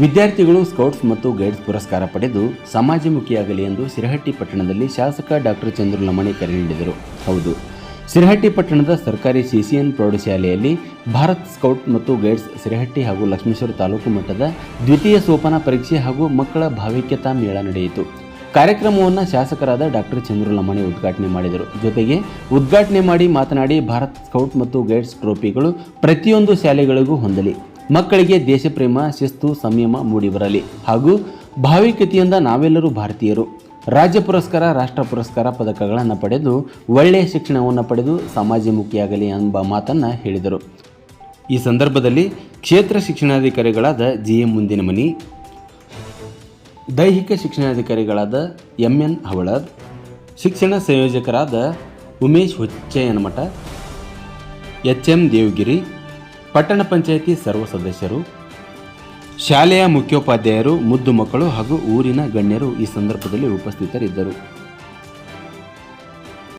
ವಿದ್ಯಾರ್ಥಿಗಳು, ಸ್ಕೌಟ್ಸ್ ಮತ್ತು ಗೈಡ್ಸ್ ಪುರಸ್ಕಾರ ಪಡೆದು ಸಮಾಜಮುಖಿಯಾಗಲಿ ಎಂದು ಸಿರಹಟ್ಟಿ ಪಟ್ಟಣದಲ್ಲಿ ಶಾಸಕ ಡಾಕ್ಟರ್ ಚಂದ್ರಲಮಣಿ ಕರೆ ನೀಡಿದರು. ಹೌದು, ಸಿರಹಟ್ಟಿ ಪಟ್ಟಣದ ಸರ್ಕಾರಿ ಸಿಸಿಎನ್ ಪ್ರೌಢಶಾಲೆಯಲ್ಲಿ ಭಾರತ್ ಸ್ಕೌಟ್ ಮತ್ತು ಗೈಡ್ಸ್ ಸಿರಹಟ್ಟಿ ಹಾಗೂ ಲಕ್ಷ್ಮೇಶ್ವರ ತಾಲೂಕು ಮಟ್ಟದ ದ್ವಿತೀಯ ಸೋಪಾನ ಪರೀಕ್ಷೆ ಹಾಗೂ ಮಕ್ಕಳ ಭಾವೈಕ್ಯತಾ ಮೇಳ ನಡೆಯಿತು. ಕಾರ್ಯಕ್ರಮವನ್ನು ಶಾಸಕರಾದ ಡಾಕ್ಟರ್ ಚಂದ್ರಲಮಣಿ ಉದ್ಘಾಟನೆ ಮಾಡಿದರು. ಜೊತೆಗೆ ಉದ್ಘಾಟನೆ ಮಾಡಿ ಮಾತನಾಡಿ ಭಾರತ್ ಸ್ಕೌಟ್ ಮತ್ತು ಗೈಡ್ಸ್ ಟ್ರೋಫಿಗಳು ಪ್ರತಿಯೊಂದು ಶಾಲೆಗಳಿಗೂ ಹೊಂದಲಿ. ಮಕ್ಕಳಿಗೆ ದೇಶಪ್ರೇಮ, ಶಿಸ್ತು, ಸಂಯಮ ಮೂಡಿಬರಲಿ ಹಾಗೂ ಭಾವಿಕತೆಯಿಂದ ನಾವೆಲ್ಲರೂ ಭಾರತೀಯರು. ರಾಜ್ಯ ಪುರಸ್ಕಾರ, ರಾಷ್ಟ್ರ ಪುರಸ್ಕಾರ ಪದಕಗಳನ್ನು ಪಡೆದು ಒಳ್ಳೆಯ ಶಿಕ್ಷಣವನ್ನು ಪಡೆದು ಸಮಾಜಮುಖಿಯಾಗಲಿ ಎಂಬ ಮಾತನ್ನು ಹೇಳಿದರು. ಈ ಸಂದರ್ಭದಲ್ಲಿ ಕ್ಷೇತ್ರ ಶಿಕ್ಷಣಾಧಿಕಾರಿಗಳಾದ ಜಿ ಎಂ ಮುಂದಿನಮನಿ, ದೈಹಿಕ ಶಿಕ್ಷಣಾಧಿಕಾರಿಗಳಾದ ಎಂ ಎನ್ ಹವಳದ್ ಶಿಕ್ಷಣ ಸಂಯೋಜಕರಾದ ಉಮೇಶ್ ಹುಚ್ಚಯ್ಯನಮಠ ಎಚ್ ಎಂ ದೇವಗಿರಿ ಪಟ್ಟಣ ಪಂಚಾಯಿತಿ ಸರ್ವ ಸದಸ್ಯರು ಶಾಲೆಯ ಮುಖ್ಯೋಪಾಧ್ಯಾಯರು ಮುದ್ದು ಮಕ್ಕಳು ಹಾಗೂ ಊರಿನ ಗಣ್ಯರು ಈ ಸಂದರ್ಭದಲ್ಲಿ ಉಪಸ್ಥಿತರಿದ್ದರು.